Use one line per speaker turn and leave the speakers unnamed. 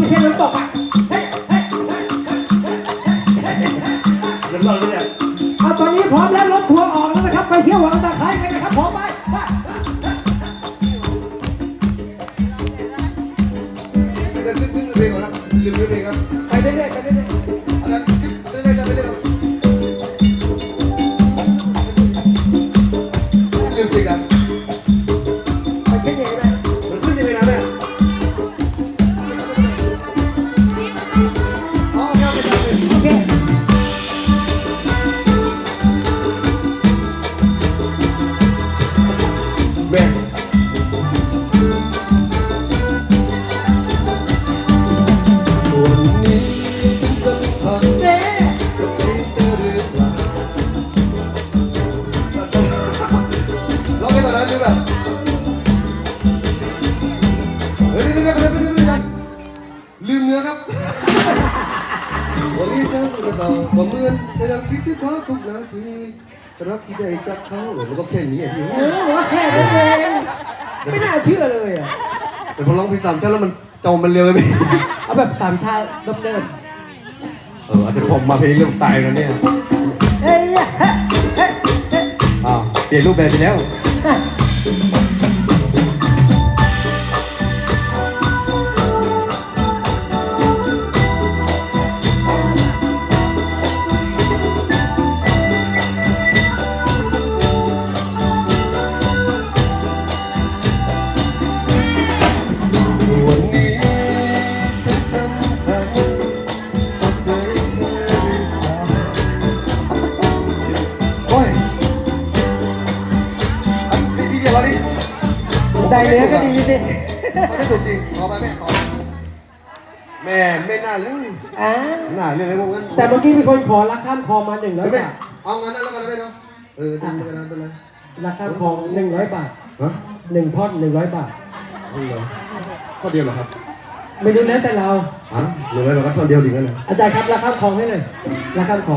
มีเสียงน้ำตกอะเฮ้ยเฮ้ยเฮ้ย
เริ่มต้นแล้วเนี่ย
เอาตอนนี้พร้อมแล้วรถทัวร์ออกแล้วนะครับ ไปเที่ยววังตะไคร้กันนะครับพร้อมไหมไป
เดินขึ้นขึ้นเพลงก่อนนะลืมเพลงครับ
ไปเรื่อยๆไปเรื่อย
อันนั้นไปเรื่อยๆไปเรื่อยๆลืมเพลงกัน
ๆไปเรื่อยๆเลย
องให้ตอนนั้นดูแบบเฮ้ยเดี๋ยวๆๆๆๆลืมเนื้อครับวันนี้ฉันก็ต้องประเมินพยายามคิดที่เขาทุกนาทีรักที่ได้จากเขามันก็แค่นี้อะพี่
เออว่าแค่นั้นเองไม่น่าเชื่อเลยอะ
แต่พอร้องเพลงสามชาติแล้วมันจอมมันเร็วเลยพี่
เอาแบบสามชาติดำเนิน
เอออาจจะผมมาเพลงเรื่องตายแล้วเนี่ย
เอ้ยเฮ้ยเฮ้ยเฮ้ย
อ้าวเปลี่ยนรูปแบบไปแล้ว
นนี้พี่เดียวเราดิ
ได้เนื้อก็ดีสิ
เอาไม่ถูกจริง ขอไปแม่ขอแม่ไม่น่าเลย
อ่า
น่าเนี่ยอะไรพวกนั้น
แต่เมื่อกี้มีคนขอรักข้ามคลองมาหนึ่งร้อย
ไม่
บาท
เอางั้นนั่นแล้วกันไม่เนาะเออไม่เป็นไรไม่เป็นไร
รักข้ามคลองหนึ่งร้อยบาท
ฮะ
หนึ่งท่อนหนึ่งร้อยบาท
นี่เหรอข้อเดียวเหรอครับ
ไม่รู้แล้วแต่เรา
ฮะหนึ่งร้อยบาทก็ท่อนเดียวดีกันเลย
อาจารย์ครับรักข้ามคลองให้หน่อยรักข้ามคลอง